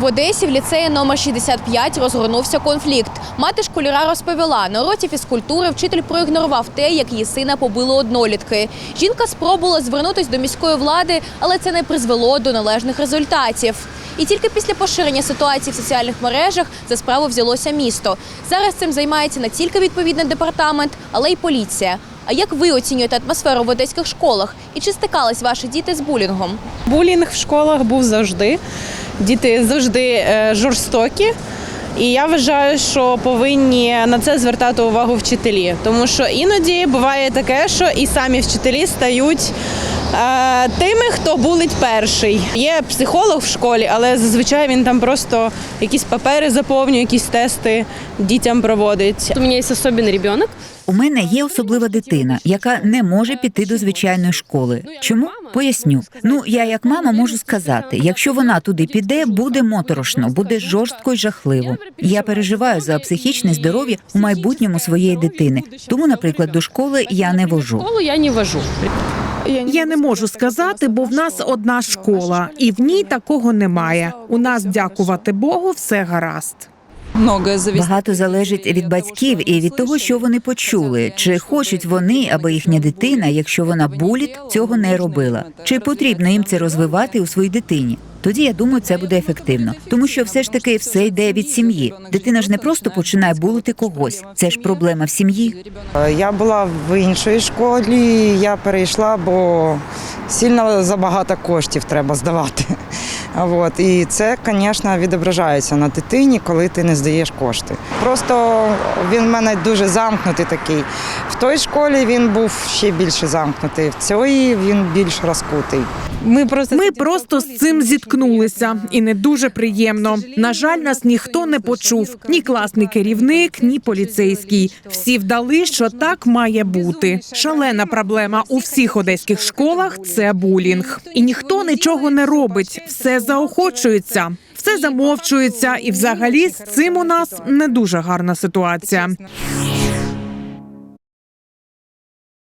В Одесі в ліцеї номер 65 розгорнувся конфлікт. Мати школяра розповіла, на уроці фізкультури вчитель проігнорував те, як її сина побили однолітки. Жінка спробувала звернутися до міської влади, але це не призвело до належних результатів. І тільки після поширення ситуації в соціальних мережах за справу взялося місто. Зараз цим займається не тільки відповідний департамент, але й поліція. А як ви оцінюєте атмосферу в одеських школах? І чи стикались ваші діти з булінгом? Булінг в школах був завжди. Діти завжди е, жорстокі. І я вважаю, що повинні на це звертати увагу вчителі, тому що іноді буває таке, що і самі вчителі стають тими, хто булить перший. Є психолог в школі, але зазвичай він там просто якісь папери заповнює, якісь тести дітям проводить. У меня есть особенный ребенок. У мене є особлива дитина, яка не може піти до звичайної школи. Чому? Поясню. Ну я як мама можу сказати, якщо вона туди піде, буде моторошно, буде жорстко й жахливо. Я переживаю за психічне здоров'я у майбутньому своєї дитини. Тому, наприклад, до школи я не вожу. школу я не вожу. Я не можу сказати, бо в нас одна школа, і в ній такого немає. У нас, дякувати Богу, все гаразд. Багато залежить від батьків і від того, що вони почули, чи хочуть вони, аби їхня дитина, якщо вона буліт, цього не робила, чи потрібно їм це розвивати у своїй дитині. Тоді я думаю, це буде ефективно, тому що все ж таки все йде від сім'ї. Дитина ж не просто починає булити когось. Це ж проблема в сім'ї. Е, Я була в іншій школі, я перейшла, бо сильно забагато коштів треба здавати. От. І це, звісно, відображається на дитині, коли ти не здаєш кошти. Просто він в мене дуже замкнутий такий. В той школі він був ще більше замкнутий, в цій він більш розкутий. Ми просто Ми просто з цим зіткнулися, і не дуже приємно. На жаль, нас ніхто не почув: ні класний керівник, ні поліцейський. Всі вдали, що так має бути. Шалена проблема у всіх одеських школах це булінг, і ніхто нічого не робить. Все заохочується, все замовчується, і взагалі з цим у нас не дуже гарна ситуація.